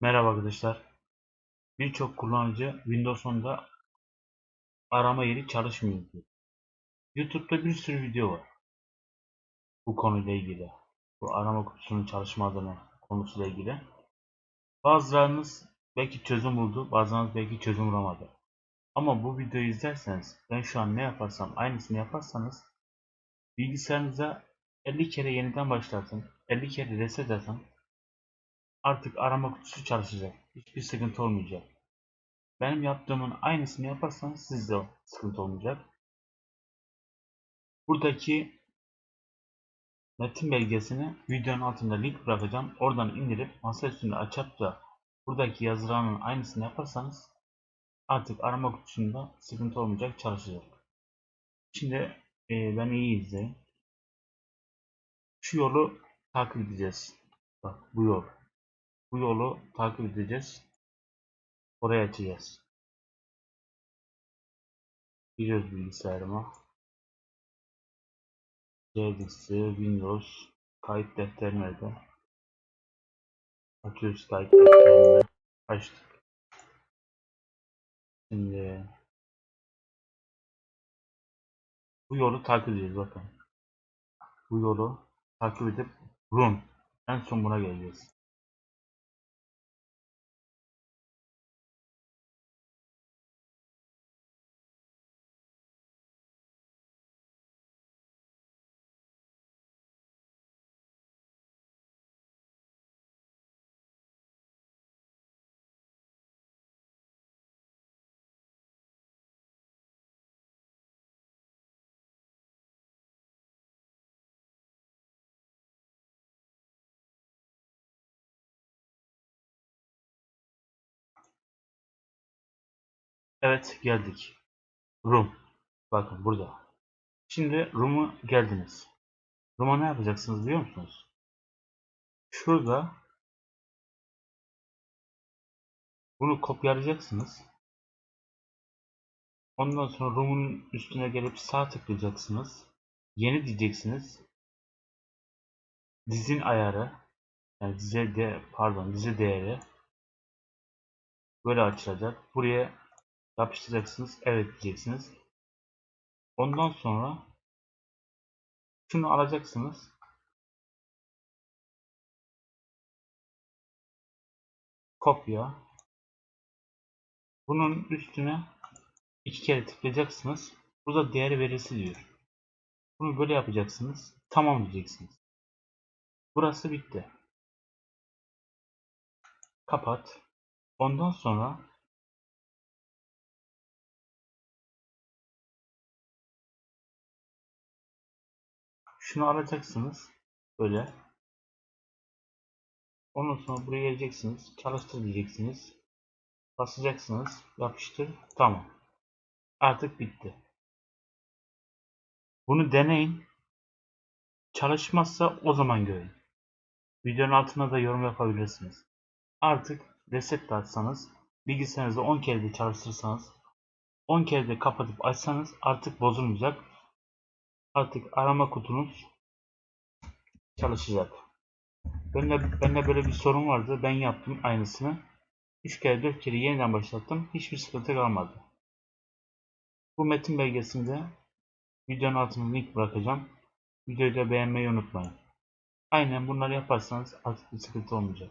Merhaba arkadaşlar. Birçok kullanıcı Windows 10'da arama yeri çalışmıyor diyor. YouTube'da bir sürü video var. Bu konuyla ilgili. Bu arama kutusunun çalışmadığını konusuyla ilgili. Bazılarınız belki çözüm buldu, bazılarınız belki çözüm bulamadı. Ama bu videoyu izlerseniz, ben şu an ne yaparsam aynısını yaparsanız bilgisayarınıza 50 kere yeniden başlatın, 50 kere reset atın, Artık arama kutusu çalışacak. Hiçbir sıkıntı olmayacak. Benim yaptığımın aynısını yaparsanız sizde sıkıntı olmayacak. Buradaki metin belgesini videonun altında link bırakacağım. Oradan indirip masa üstünde açıp da buradaki yazılarının aynısını yaparsanız artık arama kutusunda sıkıntı olmayacak çalışacak. Şimdi e, ben iyi izleyin. Şu yolu takip edeceğiz. Bak bu yol. Bu yolu takip edeceğiz. Oraya açacağız. Giriyoruz bilgisayarıma. C dizisi, Windows, kayıt defteri nerede? Açıyoruz kayıt defterini. Açtık. Şimdi bu yolu takip edeceğiz bakın. Bu yolu takip edip run. En son buna geleceğiz. Evet geldik. Room. Bakın burada. Şimdi Room'a geldiniz. Room'a ne yapacaksınız biliyor musunuz? Şurada bunu kopyalayacaksınız. Ondan sonra Room'un üstüne gelip sağ tıklayacaksınız. Yeni diyeceksiniz. Dizin ayarı yani dize de pardon dize değeri böyle açılacak. Buraya yapıştıracaksınız. Evet diyeceksiniz. Ondan sonra şunu alacaksınız. Kopya. Bunun üstüne iki kere tıklayacaksınız. Burada değer verisi diyor. Bunu böyle yapacaksınız. Tamam diyeceksiniz. Burası bitti. Kapat. Ondan sonra şunu alacaksınız. Böyle. Ondan sonra buraya geleceksiniz. Çalıştır diyeceksiniz. Basacaksınız. Yapıştır. Tamam. Artık bitti. Bunu deneyin. Çalışmazsa o zaman görün. Videonun altına da yorum yapabilirsiniz. Artık reset de atsanız, bilgisayarınızı 10 kere de çalıştırsanız, 10 kere de kapatıp açsanız artık bozulmayacak. Artık arama kutunuz çalışacak. Bende, bende böyle bir sorun vardı. Ben yaptım aynısını. 3 kere 4 kere yeniden başlattım. Hiçbir sıkıntı kalmadı. Bu metin belgesinde videonun altına link bırakacağım. Videoyu da beğenmeyi unutmayın. Aynen bunları yaparsanız artık bir sıkıntı olmayacak.